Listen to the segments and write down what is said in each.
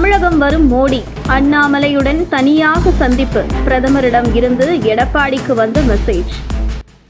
தமிழகம் வரும் மோடி அண்ணாமலையுடன் தனியாக சந்திப்பு. பிரதமரிடம் இருந்து எடப்பாடிக்கு வந்த மெசேஜ்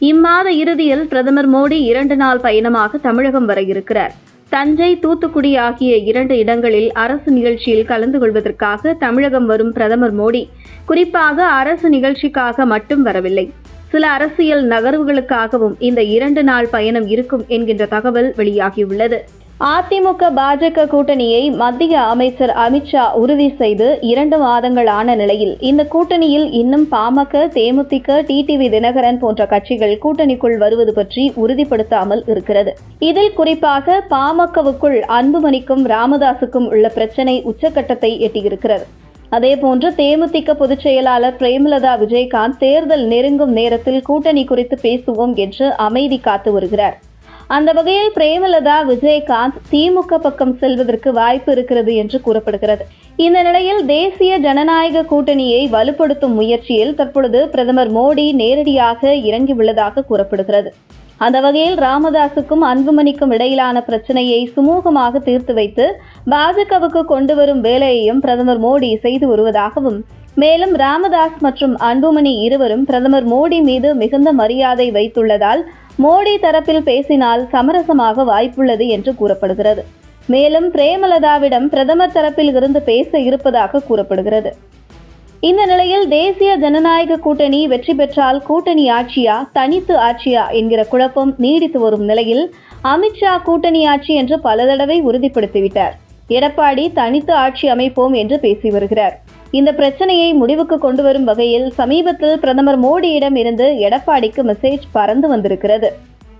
இம்மாத இறுதியில் பிரதமர் மோடி இரண்டு நாள் பயணமாக தமிழகம் வர இருக்கிறார். தஞ்சை தூத்துக்குடி ஆகிய இரண்டு இடங்களில் அரசு நிகழ்ச்சியில் கலந்து கொள்வதற்காக தமிழகம் வரும் பிரதமர் மோடி குறிப்பாக அரசு நிகழ்ச்சிக்காக மட்டும் வரவில்லை. சில அரசியல் நகர்வுகளுக்காகவும் இந்த இரண்டு நாள் பயணம் இருக்கும் என்கின்ற தகவல் வெளியாகியுள்ளது. அதிமுக பாஜக கூட்டணியை மத்திய அமைச்சர் அமித்ஷா உறுதி செய்து இரண்டு மாதங்கள் ஆன நிலையில் இந்த கூட்டணியில் இன்னும் பாமக தேமுதிக டிடிவி தினகரன் போன்ற கட்சிகள் கூட்டணிக்குள் வருவது பற்றி உறுதிப்படுத்தாமல் இருக்கிறது. இதில் குறிப்பாக பாமகவுக்குள் அன்புமணிக்கும் ராமதாசுக்கும் உள்ள பிரச்சினை உச்சக்கட்டத்தை எட்டியிருக்கிறது. அதேபோன்று தேமுதிக பொதுச் செயலாளர் பிரேமலதா விஜயகாந்த் தேர்தல் நெருங்கும் நேரத்தில் கூட்டணி குறித்து பேசுவோம் என்று அமைதி காத்து வருகிறார். அந்த வகையில் பிரேமலதா விஜயகாந்த் திமுக பக்கம் செல்வதற்கு வாய்ப்பு இருக்கிறது என்று கூறப்படுகிறது. இந்த நிலையில் தேசிய ஜனநாயக கூட்டணியை வலுப்படுத்தும் முயற்சியில் தற்பொழுது பிரதமர் மோடி நேரடியாக இறங்கியுள்ளதாக கூறப்படுகிறது. அந்த வகையில் ராமதாசுக்கும் அன்புமணிக்கும் இடையிலான பிரச்சனையை சுமூகமாக தீர்த்து வைத்து பாஜகவுக்கு கொண்டு வரும் வேலையையும் பிரதமர் மோடி செய்து வருவதாகவும் மேலும் ராமதாஸ் மற்றும் அன்புமணி இருவரும் பிரதமர் மோடி மீது மிகுந்த மரியாதை வைத்துள்ளதால் மோடி தரப்பில் பேசினால் சமரசமாக வாய்ப்புள்ளது என்று கூறப்படுகிறது. மேலும் பிரேமலதாவிடம் பிரதமர் தரப்பில் இருந்து பேச இருப்பதாக கூறப்படுகிறது. இந்த நிலையில் தேசிய ஜனநாயக கூட்டணி வெற்றி பெற்றால் கூட்டணி ஆட்சியா தனித்து ஆட்சியா என்கிற குழப்பம் நீடித்து வரும் நிலையில் அமித்ஷா கூட்டணி ஆட்சி என்று பல தடவை உறுதிப்படுத்திவிட்டார். எடப்பாடி தனித்து ஆட்சி அமைப்போம் என்று பேசி வருகிறார். இந்த பிரச்சனையை முடிவுக்கு கொண்டு வரும் வகையில் சமீபத்தில் பிரதமர் மோடியிடம் இருந்து எடப்பாடிக்கு மெசேஜ் பறந்து வந்திருக்கிறது.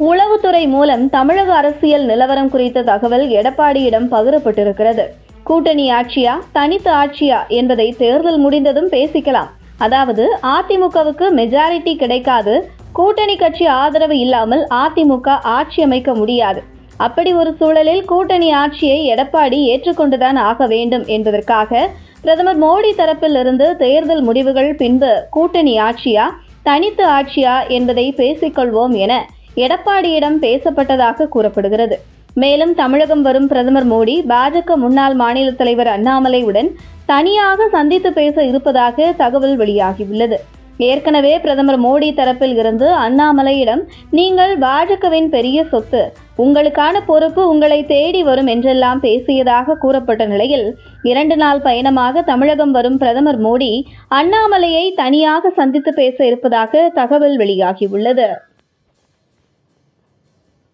உளவுத்துறை மூலம் தமிழக அரசியல் நிலவரம் குறித்த தகவல் எடப்பாடியிடம் பகிரப்பட்டிருக்கிறது. கூட்டணி ஆட்சியா தனித்து ஆட்சியா என்பதை தேர்தல் முடிந்ததும் பேசிக்கலாம். அதாவது அதிமுகவுக்கு மெஜாரிட்டி கிடைக்காது கூட்டணி கட்சி ஆதரவு இல்லாமல் அதிமுக ஆட்சி அமைக்க முடியாது. அப்படி ஒரு சூழலில் கூட்டணி ஆட்சியை எடப்பாடி ஏற்றுக்கொண்டுதான் ஆக வேண்டும் என்பதற்காக பிரதமர் மோடி தரப்பில் இருந்து தேர்தல் முடிவுகள் பின்பு கூட்டணி ஆட்சியா தனித்து ஆட்சியா என்பதை பேசிக்கொள்வோம் என எடப்பாடியிடம் பேசப்பட்டதாக கூறப்படுகிறது. மேலும் தமிழகம் வரும் பிரதமர் மோடி பாஜக முன்னாள் மாநில தலைவர் அண்ணாமலையுடன் தனியாக சந்தித்து பேச இருப்பதாக தகவல் வெளியாகியுள்ளது. ஏற்கனவே பிரதமர் மோடி தரப்பில் இருந்து அண்ணாமலையிடம் நீங்கள் பாஜகவின் பெரிய சொத்து உங்களுக்கான பொறுப்பு உங்களை தேடி வரும் என்றெல்லாம் பேசியதாக கூறப்பட்ட நிலையில் இரண்டு நாள் பயணமாக தமிழகம் வரும் பிரதமர் மோடி அண்ணாமலையை தனியாக சந்தித்து பேச இருப்பதாக தகவல் வெளியாகியுள்ளது.